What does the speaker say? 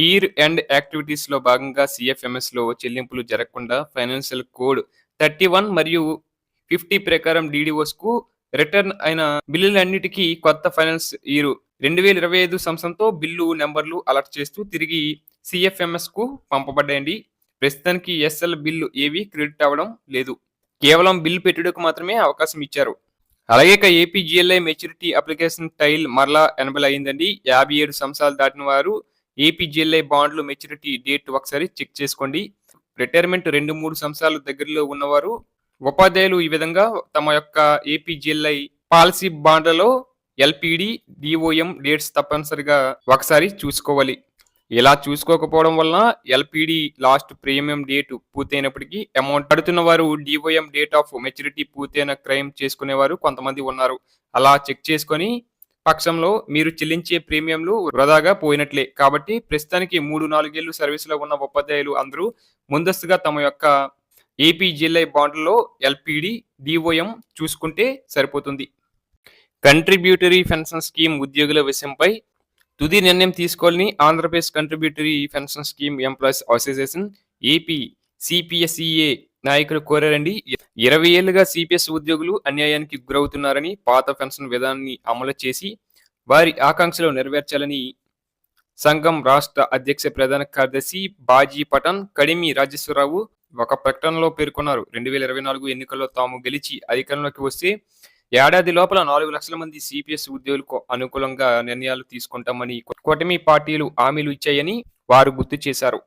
Year end యాక్టివిటీస్లో భాగంగా సిఎఫ్ఎంఎస్లో చెల్లింపులు జరగకుండా ఫైనాన్షియల్ కోడ్ థర్టీ వన్ మరియు ఫిఫ్టీ ప్రకారం డిడిఓస్కు రిటర్న్ అయిన బిల్లులన్నిటికీ కొత్త ఫైనాన్స్ ఇయర్ రెండు వేల ఇరవై ఐదు సంవత్సరంతో బిల్లు నెంబర్లు అలర్ట్ చేస్తూ తిరిగి సిఎఫ్ఎంఎస్కు పంపబడ్డాయండి. ప్రస్తుతానికి ఎస్ఎల్ బిల్లు ఏవి క్రెడిట్ అవ్వడం లేదు. కేవలం బిల్లు పెట్టుటకు మాత్రమే అవకాశం ఇచ్చారు. అలాగే ఇక ఏపీజీఎల్ఐ మెచ్యూరిటీ అప్లికేషన్ టైల్ మరలా ఎనభై అయిందండి. యాభై ఏడు సంవత్సరాలు దాటిన వారు ఏపీజీఎల్ఐ బాండ్లు మెచ్యూరిటీ డేట్ ఒకసారి చెక్ చేసుకోండి. రిటైర్మెంట్ రెండు మూడు సంవత్సరాల దగ్గరలో ఉన్నవారు ఉపాధ్యాయులు ఈ విధంగా తమ యొక్క ఏపీజీఎల్ఐ పాలసీ బాండ్లలో ఎల్పిడి డిఓఎం డేట్స్ తప్పనిసరిగా ఒకసారి చూసుకోవాలి. ఇలా చూసుకోకపోవడం వలన ఎల్పిడి లాస్ట్ ప్రీమియం డేట్ పూర్తయినప్పటికీ అమౌంట్ పడుతున్న వారు డిఓఎం డేట్ ఆఫ్ మెచ్యూరిటీ పూర్తయిన క్రైమ్ చేసుకునేవారు కొంతమంది ఉన్నారు. అలా చెక్ చేసుకొని పక్షంలో మీరు చెల్లించే ప్రీమియంలు వృధాగా పోయినట్లే. కాబట్టి ప్రస్తుతానికి మూడు నాలుగేళ్ళు సర్వీసులో ఉన్న ఉపాధ్యాయులు అందరూ ముందస్తుగా తమ యొక్క ఏపీ బాండ్లలో ఎల్పిడి డిఓఎం చూసుకుంటే సరిపోతుంది. కంట్రిబ్యూటరీ పెన్షన్ స్కీమ్ ఉద్యోగుల విషయంపై తుది నిర్ణయం తీసుకోవాలని Andhra Pradesh contributory pension scheme employees association AP CPSEA నాయకులు కోరారండి. ఇరవై ఏళ్ళుగా సిపిఎస్ ఉద్యోగులు అన్యాయానికి గురవుతున్నారని పాత పెన్షన్ విధానాన్ని అమలు చేసి వారి ఆకాంక్షలు నెరవేర్చాలని సంఘం రాష్ట్ర అధ్యక్ష ప్రధాన కార్యదర్శి బాజీ పఠాన్ కడిమి రాజేశ్వరరావు ఒక ప్రకటనలో పేర్కొన్నారు. రెండు వేల ఇరవై నాలుగు ఎన్నికల్లో తాము గెలిచి అధికారంలోకి వస్తే ఏడాది లోపల నాలుగు లక్షల మంది సిపిఎస్ ఉద్యోగులకు అనుకూలంగా నిర్ణయాలు తీసుకుంటామని కూటమి పార్టీలు హామీలు ఇచ్చాయని వారు గుర్తు చేశారు.